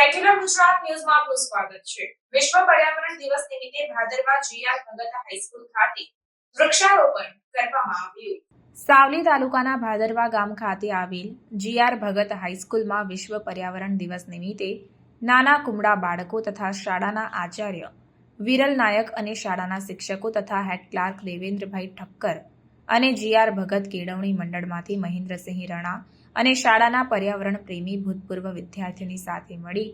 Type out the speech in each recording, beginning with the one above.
Secular Gujarat ન્યૂઝમાં આપનું સ્વાગત છે. વિશ્વ પર્યાવરણ દિવસ નિમિત્તે ભાદરવા જીઆર ભગત હાઈસ્કૂલ ખાતે વૃક્ષારોપણ કરવામાં આવ્યું. સાવલી તાલુકાના ભાદરવા ગામ ખાતે આવેલ જીઆર ભગત હાઈસ્કૂલમાં વિશ્વ પર્યાવરણ દિવસ નિમિત્તે નાના કુમડા બાળકો તથા શાળાના આચાર્ય, વિરલ નાયક અને શાળાના શિક્ષકો તથા હેડ ક્લાર્ક દેવેન્દ્રભાઈ ઠક્કર અને જીઆર ભગત કેળવણી મંડળમાંથી મહેન્દ્રસિંહ રણા અને શાળાના પર્યાવરણ પ્રેમી ભૂતપૂર્વ વિદ્યાર્થીઓની સાથે મળી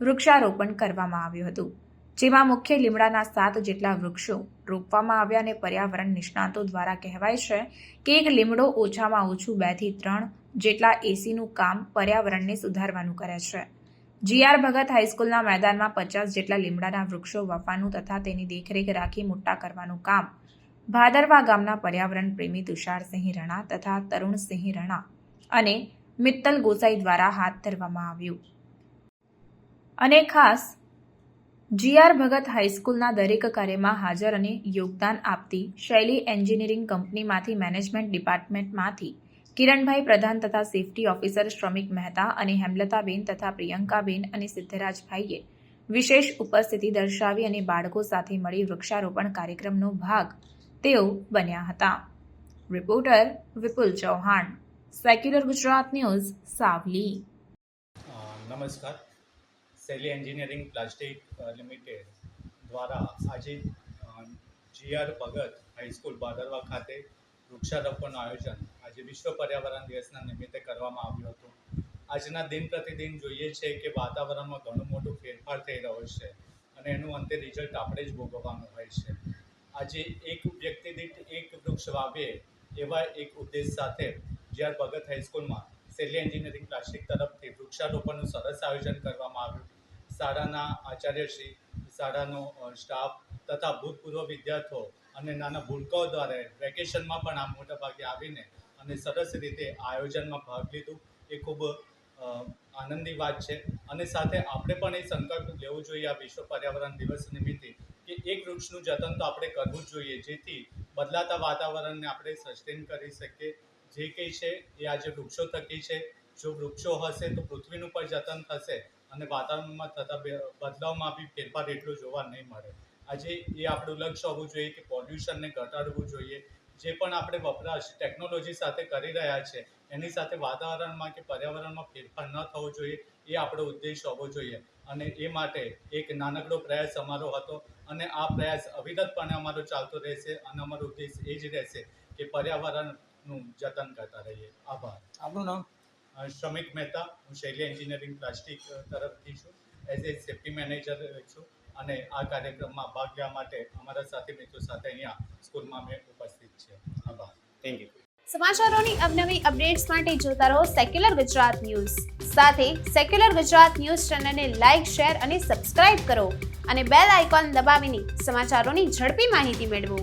વૃક્ષારોપણ કરવામાં આવ્યું હતું. જેમાં મુખ્ય લીમડાના સાત જેટલા વૃક્ષો રોપવામાં આવ્યા અને પર્યાવરણ નિષ્ણાતો દ્વારા કહેવાય છે કે એક લીમડો ઓછામાં ઓછું બેથી ત્રણ જેટલા એસીનું કામ પર્યાવરણને સુધારવાનું કરે છે. જીઆર ભગત હાઈસ્કૂલના મેદાનમાં પચાસ જેટલા લીમડાના વૃક્ષો વાવવાનું તથા તેની દેખરેખ રાખી મોટા કરવાનું કામ. ભાદરવા ગામના પર્યાવરણ પ્રેમી તુષારસિંહ રણા તથા તરુણસિંહ રણા અને મિત્તલ ગોસાઈ દ્વારા હાથ ધરવામાં આવ્યું. અને ખાસ, જીઆર ભગત હાઈસ્કૂલના દરેક કાર્યમાં હાજર અને યોગદાન આપતી શૈલી એન્જિનિયરિંગ કંપનીમાંથી મેનેજમેન્ટ ડિપાર્ટમેન્ટમાંથી કિરણભાઈ પ્રધાન તથા સેફટી ઓફિસર શ્રમિક મહેતા અને હેમલતાબેન તથા પ્રિયંકાબેન અને સિદ્ધરાજભાઈએ વિશેષ ઉપસ્થિતિ દર્શાવી અને બાળકો સાથે મળી વૃક્ષારોપણ કાર્યક્રમનો ભાગ તેઓ બન્યા હતા. Reporter Vipul Chauhan. Secular Gujarat news Savli નમસ્કાર સેલી એન્જિનિયરિંગ પ્લાસ્ટિક લિમિટેડ દ્વારા આજે જીઆર ભગત હાઈસ્કૂલ બાદરવા ખાતે વૃક્ષારોપણનું આયોજન આજે વિશ્વ પર્યાવરણ દિવસના નિમિત્તે કરવામાં આવ્યું હતું આજના દિન પ્રતિદિન જોઈએ છે કે વાતાવરણમાં ઘણું મોટું ફેરફાર થઈ રહ્યો છે અને એનું અંતે રિઝલ્ટ આપણે જ ભોગવવાનું હોય છે આજે એક વ્યક્તિ દીઠ એક વૃક્ષ વાવે એવા એક ઉદ્દેશ સાથે જ્યાં ભગત હાઈસ્કૂલમાં સેલી એન્જિનિયરિંગ પ્લાસ્ટિક તરફથી વૃક્ષારોપણનું સરસ આયોજન કરવામાં આવ્યું. શાળાના આચાર્યશ્રી શાળાનો સ્ટાફ તથા ભૂતપૂર્વ વિદ્યાર્થીઓ અને નાના ભૂલકાઓ દ્વારા વેકેશનમાં પણ આ મોટા ભાગે આવીને અને સરસ રીતે આયોજનમાં ભાગ લીધું. એ ખૂબ આનંદની વાત છે. અને સાથે આપણે પણ એ સંકલ્પ લેવો જોઈએ આ વિશ્વ પર્યાવરણ દિવસ નિમિત્તે કે એક વૃક્ષનું જતન તો આપણે કરવું જ જોઈએ, જેથી બદલાતા વાતાવરણને આપણે સસ્ટેન કરી શકીએ. જે કંઈ છે, એ આજે વૃક્ષો થકી છે. જો વૃક્ષો હશે તો પૃથ્વીનું પણ જતન થશે અને વાતાવરણમાં થતા બદલાવમાં બી ફેરફાર એટલો જોવા નહીં મળે. આજે એ આપણું લક્ષ્ય હોવું જોઈએ કે પોલ્યુશનને ઘટાડવું જોઈએ. જે પણ આપણે વપરાશ, ટેકનોલોજી સાથે કરી રહ્યા છે, એની સાથે વાતાવરણમાં કે પર્યાવરણમાં ફેરફાર ન થવો જોઈએ, એ આપણો ઉદ્દેશ હોવો જોઈએ. અને એ માટે એક નાનકડો પ્રયાસ અમારો હતો અને આ પ્રયાસ અવિરતપણે અમારો ચાલતો રહેશે અને અમારો ઉદ્દેશ એ જ રહેશે કે પર્યાવરણનું જતન કરતા રહીએ. આભાર. આપણું નામ? શ્રમિક મહેતા. હું શૈલી એન્જિનિયરિંગ પ્લાસ્ટિક તરફથી છું. એઝ એ સેફ્ટી મેનેજર છું અને આ કાર્યક્રમમાં ભાગ લેવા માટે અમારા સાથી મિત્રો સાથે અહીંયા સ્કૂલમાં અમે ઉપસ્થિત છે આભાર. થેન્ક યુ સમાચારોની અવનવી અપડેટ્સ માટે જોતા રહો સેક્યુલર ગુજરાત ન્યૂઝ સાથે સેક્યુલર ગુજરાત ન્યૂઝ ચેનલને લાઇક શેર અને સબસ્ક્રાઇબ કરો અને બેલ આઇકોન દબાવીને સમાચારોની ઝડપી માહિતી મેળવો.